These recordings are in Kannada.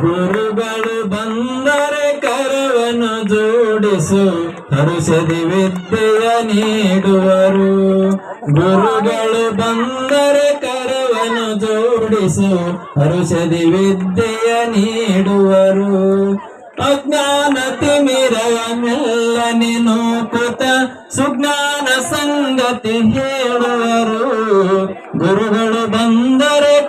ಗುರುಗಳು ಬಂದರೆ ಕರವನ್ನು ಜೋಡಿಸು ಹರುಷದಿ ವಿದ್ಯೆಯ ನೀಡುವರು. ಗುರುಗಳು ಬಂದರೆ ಕರವನ್ನು ಜೋಡಿಸು ಹರುಷದಿ ವಿದ್ಯೆಯ ನೀಡುವರು. ಅಜ್ಞಾನ ತಿಮಿರವನ್ನೆಲ್ಲ ನೂಕುತ ಸುಜ್ಞಾನ ಸಂಗತಿ ಹೇಳುವರು. ಗುರುಗಳು ಬಂದರೆ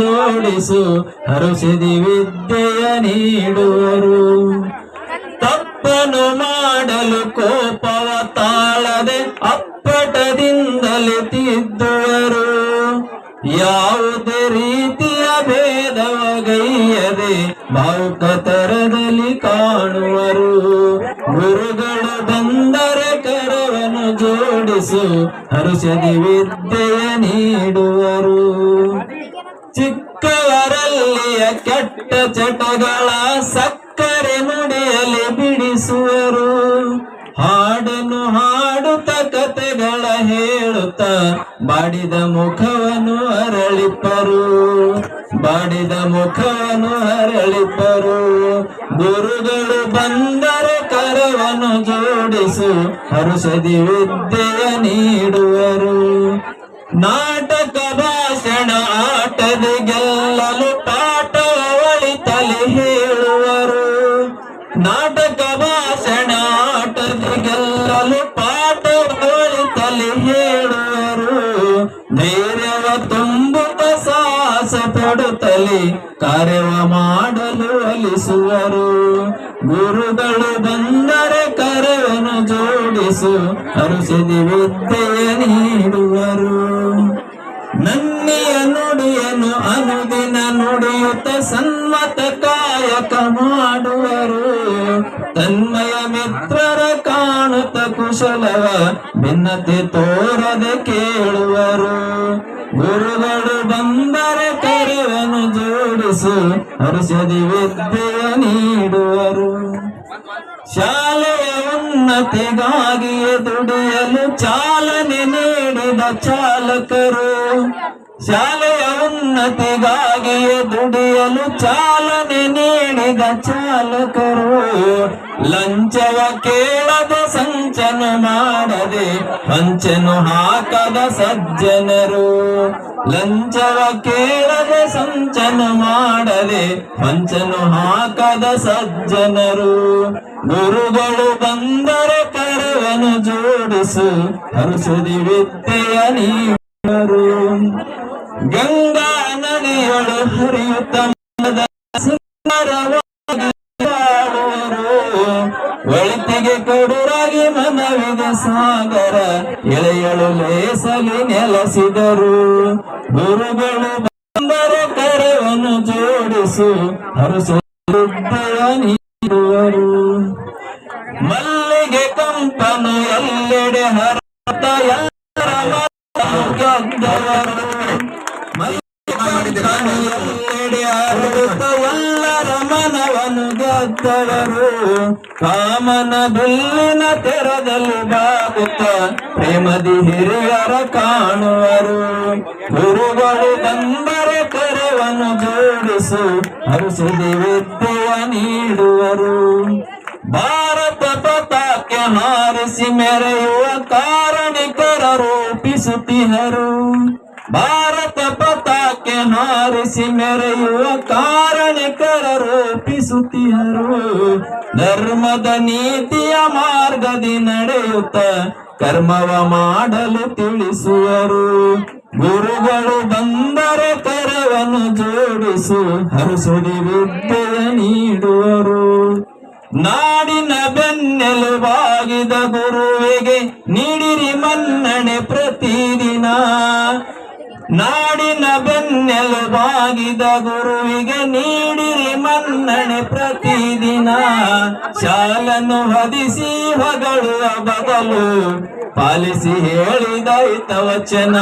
ಜೋಡಿಸು ಹರಸಿದಿ ವಿದ್ಯೆಯ ನೀಡುವರು. ತಪ್ಪನು ಮಾಡಲು ಕೋಪವ ತಾಳದೆ ಅಪ್ಪಟದಿಂದಲೇ ತಿದ್ದುವರು. ಯಾವುದೇ ರೀತಿಯ ಭೇದವಗೈಯದೆ ಭಾವುಕತರದಲ್ಲಿ ಕಾಣುವರು. ಗುರುಗಳು ಬಂದರೆ ಕರವನ್ನು ಜೋಡಿಸು ಹರುಷದಿ ವಿದ್ಯೆಯ ನೀಡುವರು. ಚಟಗಳ ಸಕ್ಕರೆ ನುಡಿಯಲ್ಲಿ ಬಿಡಿಸುವರು. ಹಾಡನ್ನು ಹಾಡುತ್ತ ಕತೆಗಳ ಹೇಳುತ್ತ ಬಾಡಿದ ಮುಖವನ್ನು ಅರಳಿಪ್ಪರು. ಬಾಡಿದ ಮುಖವನ್ನು ಅರಳಿಪ್ಪರು. ಗುರುಗಳು ಬಂದರೆ ಕರವನ್ನು ಜೋಡಿಸು ಹರುಷದಿ ವಿದ್ಯೆಯ ನೀಡುವರು. ನಾಟಕ ಭಾಷಣ ಆಟದ ಗೆಲ್ಲಲು ಪಾಠ ಒಳಿತಲೆ ಹೇಳುವರು. ನಾಟಕ ಭಾಷಣ ಆಟದ ಗೆಲ್ಲಲು ಪಾಠ ಒಳಿತಲೆ ಹೇಳುವರು. ನೇರವ ತುಂಬುತ್ತ ಸಾಹಸ ಪಡುತ್ತಲೆ ಕಾರ್ಯವ ಮಾಡಲು ಅಲಿಸುವರು. ಗುರುಗಳು ಬಂದರೆ ಕರವನ್ನು ಜೋಡಿಸು ವಿದ್ಯೆಯ ನೀಡುವರು. ನನ್ನಿಯ ನುಡಿಯುತ್ತ ಸನ್ಮತ ಕಾಯಕ ಮಾಡುವರು. ತನ್ಮಯ ಮಿತ್ರರ ಕಾಣುತ್ತ ಕುಶಲವ ಭಿನ್ನತೆ ತೋರದೆ ಕೇಳುವರು. ಗುರುಗಳು ಬಂದರೆ ಕರೆವನು ಜೋಡಿಸು ಅರಸದಿ ವಿದ್ಯೆಯ ನೀಡುವರು. ಶಾಲೆಯ ಉನ್ನತಿಗಾಗಿಯೇ ದುಡಿಯಲು ಚಾಲನೆ ನೀಡಿದ ಚಾಲಕರು. ಶಾಲೆಯ ಉನ್ನತಿಗಾಗಿಯೇ ದುಡಿಯಲು ಚಾಲನೆ ನೀಡಿದ ಚಾಲಕರು, ಲಂಚವ ಕೇಳದ ಸಂಚನ ಮಾಡದೆ ಪಂಚನು ಹಾಕದ ಸಜ್ಜನರು. ಲಂಚವ ಕೇಳದ ಸಂಚನ ಮಾಡದೆ ಪಂಚನು ಹಾಕದ ಸಜ್ಜನರು. ಗುರುಗಳು ಬಂದರೆ ಕರವನು ಜೋಡಿಸು, ಹರಿಸುದಿ ವಿದ್ಯೆಯ ನೀಡರು ಗಂಗಾ ನದಿಯೊಳು ಹರಿಯುತ್ತ. ಒಳಿತಿಗೆ ಕೊಡುರಾಗಿ ಮನವಿದ ಸಾಗರ ಎಳೆಯಳು ಲೇಸಲಿ ನೆಲೆಸಿದರು ಗುರುಗಳು ಬಂದರೆ ಕರವನ್ನು ಜೋಡಿಸು ಹರುಷ ಮನವನ್ನು ಗೆದ್ದವರು ಕಾಮನ ಬಿಲ್ಲಿನ ತೆರದಲ್ಲಿ ಬಾಗುತ್ತ ಪ್ರೇಮದಿ ಹಿರಿಯರ ಕಾಣುವರು ಗುರುಗಳು ಬಂದರೆ ಕರೆವನ್ನು ಜೋಡಿಸು ಹರುಷದಿ ವಿದ್ಯೆಯ ನೀಡುವರು ಭಾರತ ಪತಾಕೆ ಹಾರಿಸಿ ಮೆರೆಯುವ ಕಾರಣಿಕರ ರೂಪಿಸುತ್ತಿಹರು ಭಾರತ ಪತಾಕೆ ಹಾರಿಸಿ ಮೆರೆಯುವ ಕಾರಣಿಕರ ರೂಪಿಸುತ್ತಿಹರು. ಧರ್ಮದ ನೀತಿಯ ಮಾರ್ಗದಿ ನಡೆಯುತ್ತ ಕರ್ಮವ ಮಾಡಲು ತಿಳಿಸುವರು. ಗುರುಗಳು ಬಂದರೆ ಕರವನ್ನು ಜೋಡಿಸು, ಹರಸುಡಿ ವಿದ್ಯೆಯ ನೀಡುವರು. ನಾಡಿನ ಬೆನ್ನೆಲುಬಾಗಿದ ಗುರುವಿಗೆ ನೀಡಿರಿ ಮನ್ನಣೆ ಪ್ರತಿದಿನ. ನಾಡಿನ ಬೆನ್ನೆಲುಬಾಗಿದ ಗುರುವಿಗೆ ನೀಡಿರಿ ಮನ್ನಣೆ ಪ್ರತಿದಿನ. ಶಾಲನ್ನು ಹದಿಸಿ ಹೊಗಳುವ ಬದಲು ಪಾಲಿಸಿ ಹೇಳಿದ ವಚನ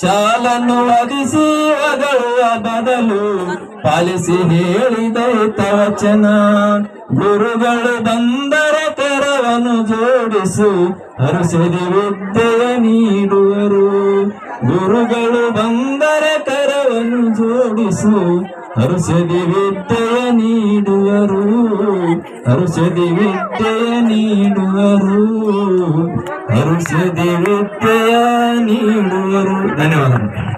ಶಾಲನ್ನು ಹದಿಸಿ ಹೊಗಳುವ ಬದಲು ಪಾಲಿಸಿ ಹೇಳಿದ ವಚನ. ಗುರುಗಳು ಬಂದರ ಕರವನು ಜೋಡಿಸು. ಹರಸಿದಿ ವಿದ್ಯೆಯ ನೀಡುವರು. ಗುರುಗಳು ಬಂದರ ಕರವನ್ನು ಜೋಡಿಸು. ಹರುಷದಿ ವಿದ್ಯೆಯ ನೀಡುವರು. ಹರುಷದಿ ವಿದ್ಯೆಯ ನೀಡುವರು. ಹರುಷದಿ ವಿದ್ಯೆಯ ನೀಡುವರು. ಧನ್ಯವಾದ